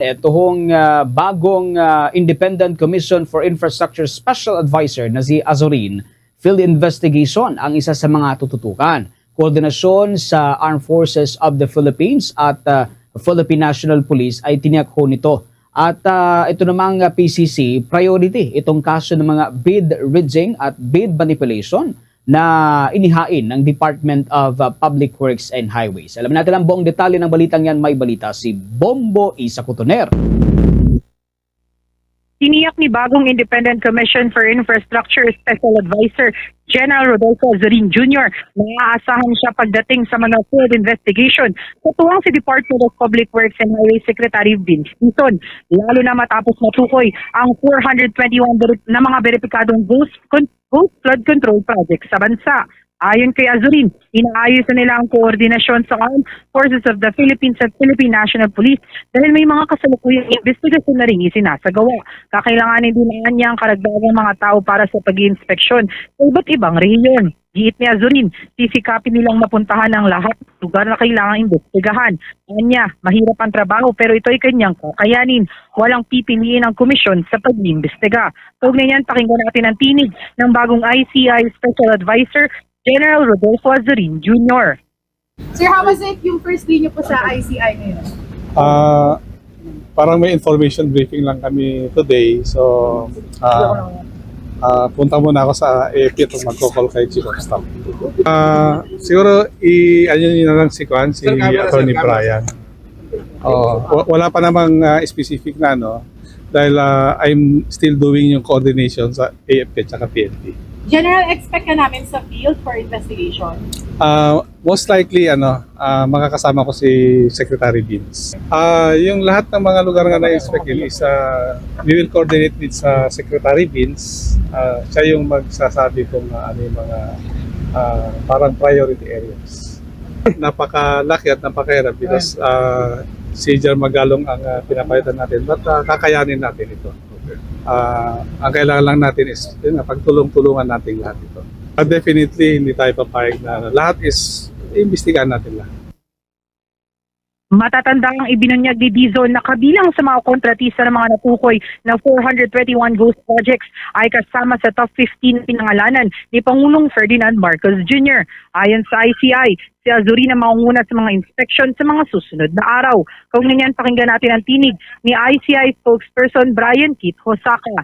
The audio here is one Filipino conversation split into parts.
Ito hong ah, bagong ah, Independent Commission for Infrastructure Special Advisor na si Azorin, field investigation ang isa sa mga tututukan. Koordinasyon sa Armed Forces of the Philippines at ah, Philippine National Police ay tiniyak ho nito. At ah, ito namang PCC, priority itong kaso ng mga bid rigging at bid manipulation na inihain ng Department of uh, Public Works and Highways. Alam natin ang buong detalye ng balitang yan, may balita si Bombo Isa Cotoner. Ni bagong Independent Commission for Infrastructure Special Advisor General Rodolfo Azarin Jr. maaasahan siya pagdating sa mga field investigation. Katuwang si Department of Public Works and Highway Secretary Vince Pinson, lalo na matapos matukoy ang 421 veri- na mga beripikadong ghost, ghost flood control projects sa bansa. Ayon kay Azurin, inaayos na nila ang koordinasyon sa Armed Forces of the Philippines at Philippine National Police dahil may mga kasalukuyang investigasyon na rin isinasagawa. Kakailanganin din na niya ang karagdagang mga tao para sa pag-iinspeksyon sa iba't ibang rehiyon. Giit ni Azurin, sisikapin nilang mapuntahan ang lahat ng lugar na kailangang imbestigahan. Kanya, mahirap ang trabaho pero ito ay kanyang kakayanin. Walang pipiliin ang komisyon sa pag-iimbestiga. Kaugnay niyan, pakinggan natin ang tinig ng bagong ICI Special Advisor General Rodolfo Azurin Jr. Sir, how was it yung first day niyo po sa ICI ngayon? Ah, parang may information briefing lang kami today. So, ah, ah, punta muna ako sa AFP at magko-call kay Chief of Staff. Ah, siguro, i ano yun na lang si Kwan, si Attorney Brian. Oh, wa- wala pa namang ah, specific na ano dahil ah, I'm still doing yung coordination sa AFP at saka PNP. General, expect ka namin sa field for investigation. Ah, most likely ano, ah, makakasama ko si Secretary Vince. Ah, yung lahat ng mga lugar nga na-inspect yun is ah, we will coordinate with sa Secretary Vince. Ah, siya yung magsasabi kung ah, ano yung mga ah, parang priority areas. Napakalaki at napakahirap because ah, si Jar Magalong ang ah, pinapalitan natin but ah, kakayanin natin ito. Ah, ang kailangan lang natin is yun, nga, pagtulong-tulungan natin lahat ito. Uh, definitely, hindi tayo papayag na lahat is imbestigahan natin lahat. Matatanda ang ibinunyag ni Dizon na kabilang sa mga kontratista ng mga natukoy na 421 ghost projects ay kasama sa top 15 pinangalanan ni Pangulong Ferdinand Marcos Jr. Ayon sa ICI, si Azuri na maunguna sa mga inspection sa mga susunod na araw. Kung ganyan, pakinggan natin ang tinig ni ICI spokesperson Brian Kit Hosaka.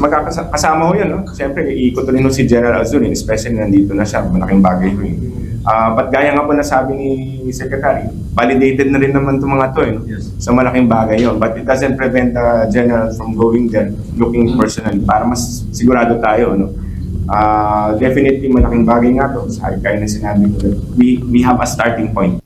Magkakasama ho yun, no? Siyempre, iikot rin si General Azurin, especially nandito na siya, malaking bagay ho eh. Ah, but gaya nga po nasabi ni Secretary, validated na rin naman itong mga to eh, no? So malaking bagay yun. But it doesn't prevent the General from going there, looking personally, para mas sigurado tayo, no? Ah, definitely malaking bagay nga to. Sabi kaya na sinabi ko, we, we have a starting point.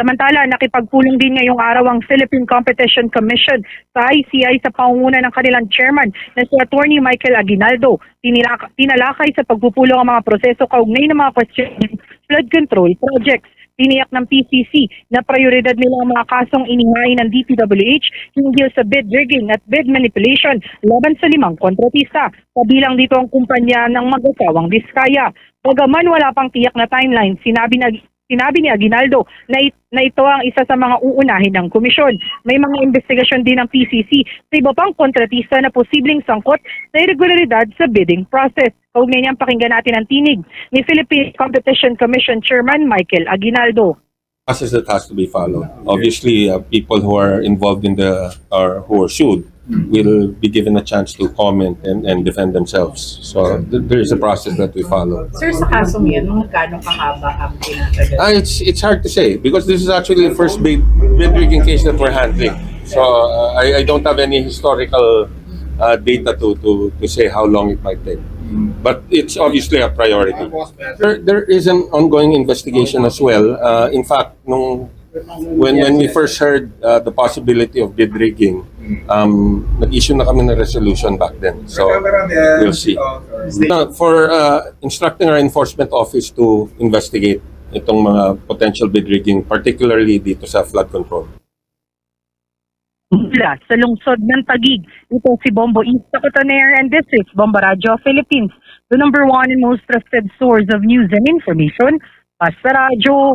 Samantala, nakipagpulong din ngayong araw ang Philippine Competition Commission sa ICI sa pangunguna ng kanilang chairman na si Attorney Michael Aguinaldo. Tinilak- tinalakay sa pagpupulong ang mga proseso kaugnay ng mga question flood control projects. Tiniyak ng PCC na prioridad nila ang mga kasong inihain ng DPWH hinggil sa bid rigging at bid manipulation laban sa limang kontratista. Kabilang dito ang kumpanya ng mag-asawang Diskaya. Bagaman wala pang tiyak na timeline, sinabi na Sinabi ni Aguinaldo na, it- na ito ang isa sa mga uunahin ng komisyon. May mga investigasyon din ng PCC sa iba pang kontratista na posibleng sangkot sa irregularidad sa bidding process. Kaugnay niyang pakinggan natin ang tinig ni Philippine Competition Commission Chairman Michael Aguinaldo. process that has to be followed. Obviously, uh, people who are involved in the or who are sued will be given a chance to comment and, and defend themselves. So th- there is a process that we follow. Sir, sa kasong yan, mga gano'ng kahaba ang pinatagal? Ah, it's it's hard to say because this is actually the first bid bid rigging case that we're handling. So uh, I, I don't have any historical uh, data to, to to say how long it might take. But it's obviously a priority. There, there is an ongoing investigation as well. Uh, in fact, nung when when we first heard uh, the possibility of bid rigging, um, nag-issue na kami ng resolution back then. So we'll see. Uh, for uh, instructing our enforcement office to investigate itong mga potential bid rigging, particularly dito sa flood control. Mula sa lungsod ng Tagig, ito si Bombo East Cotoner and this is Bombo Radio Philippines, the number one and most trusted source of news and information. Basta Radio,